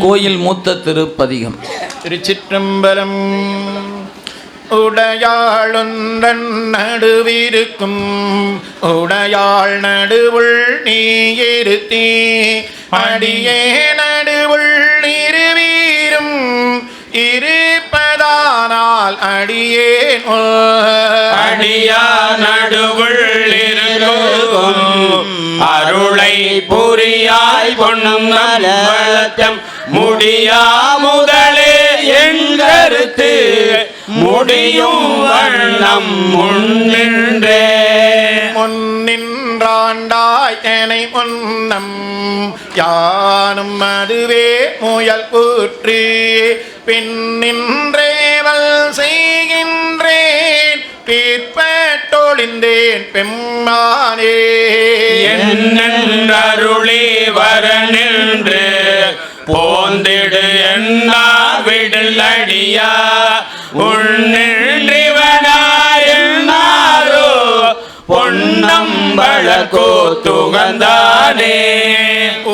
இக்கோயில் மூத்த திருப்பதிகம். திருச்சிற்றம்பலம் உடையாளுந்தன் நடுவிருக்கும். உடையாள் நடுவுள் நீ இருத்தி. அடியே நடுவுள் இருவீரும். இருப்பதானால் அடியேன் அடியா நடுவுள் இருக்கும் அருளை புரியாய் பொன்னும் நலத்தம் முடியா முதலே என் கருத்து. முடியும் வண்ணம் முன்னின்றே. முன்னின்றாண்டாய் எனை முன்னம் யானும் அதுவே முயல் கூற்று பின்னின்றேவல் செய்கின்றேன் பிற்பட்டொழிந்தேன் பெம்மானே. என்னருளி வர அடியா? உன்னின்றிவனாயோ பொன்னம்பழக்கோ துகந்தானே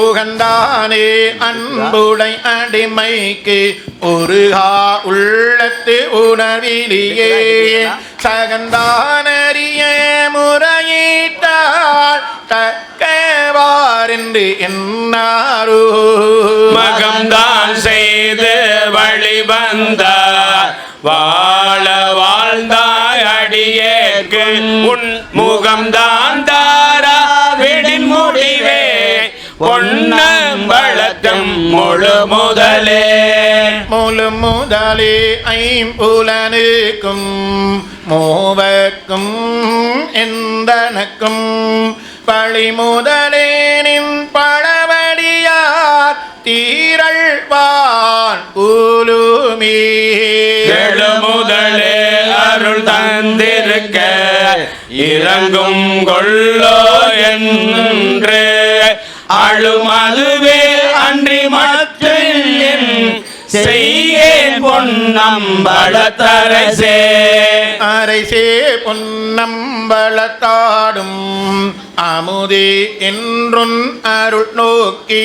உகந்தானே அன்புடை அடிமைக்கு உருகா உள்ளத்து உணர்விலியே சகந்தானறிய முறையீட்டால் தக்கவாரென்று என்னாரோ. மகம்தான் செய்து வழிவந்தார். வாழ வாழ்ந்தாய் அடியேற்கு உன் முகம்தான் முழு முதலே. முழு முதலே ஐம்புலனுக்கும் மூவர்க்கும் எந்தனக்கும். பழி முதலே நின் பழவடியார் தீரழ்வான் கூலுமீ. எழு முதலே அருள் தந்திருக்க இறங்கும் கொள்ளோ என்று. அழும் அதுவே அன்றி செய்யேன் பொன்னம்பளத்தரசே அரைசே பொன்னம்பளத்தாடும் அமுதே என்றுன் அருள் நோக்கி.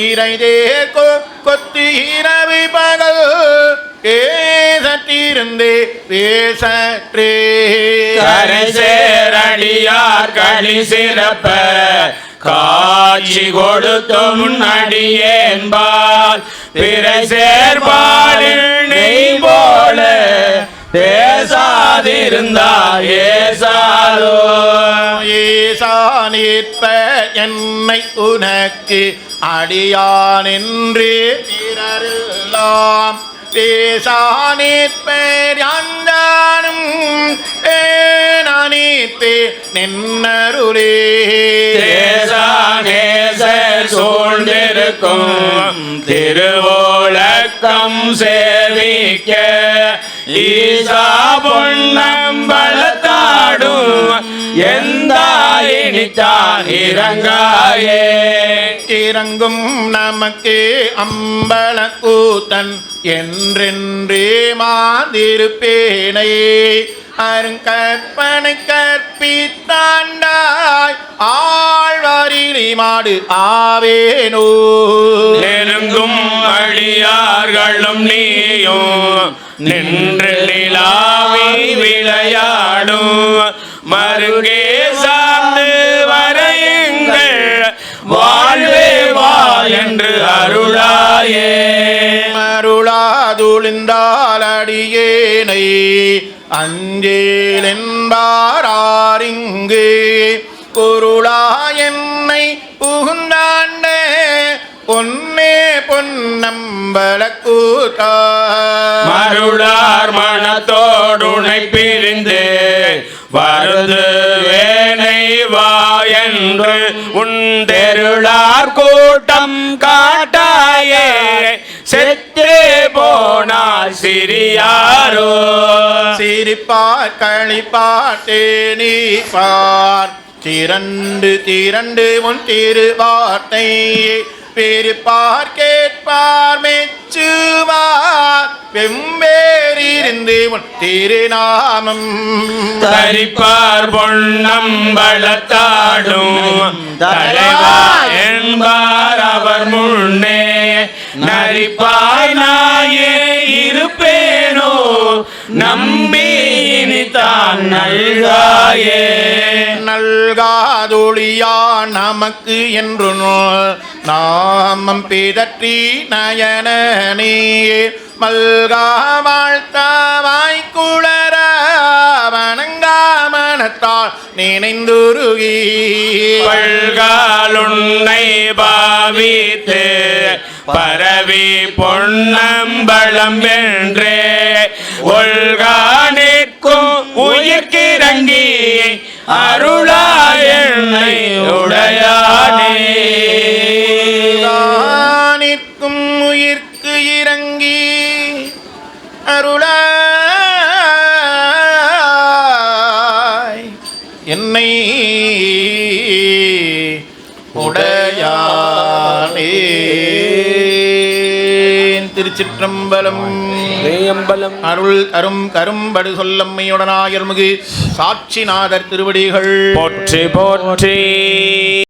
இறைதே கொத்து இரவு பகல் பேசற்றிருந்தே பேசற்றே கரைசேரடியார் களி சிறப்ப காட்சி கொடுத்தும் அடியேன்பால் பிறை சேர்பாலில் நெய் போல பேசாதிருந்தால் ஏசாதோ ஏசானிற்ப என்னை உனக்கு அடியான் என்று பிறரெல்லாம் பேசானிற்பேர் ஏ ஏனானிப்பே நின்னருளே. தேசானேசர் சூழ்ந்திருக்கும் திருவோலக்கம் சேவிக்க. ஈசா பொன்னம்பலத்தாடும் எந்தாயினித்தான் இறங்காயே. இறங்கும் நமக்கு அம்பல கூத்தன் என்றென்றே மாதிருப்பேனை அருங்கற்பனை கற்பித்தாண்டாய். ஆழ்வாரிலி மாடு ஆவேனோ. நெருங்கும் அழியார்களும் நீயும் நின்று நிலாவி விளையாடும் மருங்கே என்று அருளாயே. மருளாதுளிந்தால் அடியேனை அஞ்சேலென்பாரிங்கு பொருளா என்னை புகுந்தாண்ட பொன்னே பொன்னம்பல கூட்டா மருளார் மனத்தோடுனை பிரிந்து வருது வேனை வா. என்று உண்டெருளார் கூட்டம் காட்டாயே. செத்தே போனால் சிறியாரோ. சிரிப்பார் களிப்பாட்டே நீ பார் திரண்டு திரண்டு உன் திருவார்த்தை பிரிப்பார் கேட்பார் மெச்ச மெச்சுவார் வெம்பேறிருந்து திருநாமம். தரிப்பார் பொன்னம்பளத்தாடும் தலைவா என்பார் அவர் முன்னே. நரிப்பாய் நாயே இருப்பேனோ? நம்பே நல்காயே நல்காதொழியா நமக்கு என்று நூல். நாமம் பிதற்றி நயனனே. மல்கா வாழ்த்தாவாய் குளர வணங்காமனத்தால் நினைந்துருகி. பல்காலுன்னை பாவித்து பரவி பொன்னம்பலம் வென்றே. ஒல்கா உயிர்க்கிறங்கி அருளாயனை உடையானே. நிற்கும் உயிர்க்கு இறங்கி அருளாய் என்னை திருச்சிற்றம்பலம். அம்பலம் அருள் அரும் கரும்படு சொல்லம்மையுடனாயர்முகு சாட்சிநாதர் திருவடிகள். போற்றி போற்றி.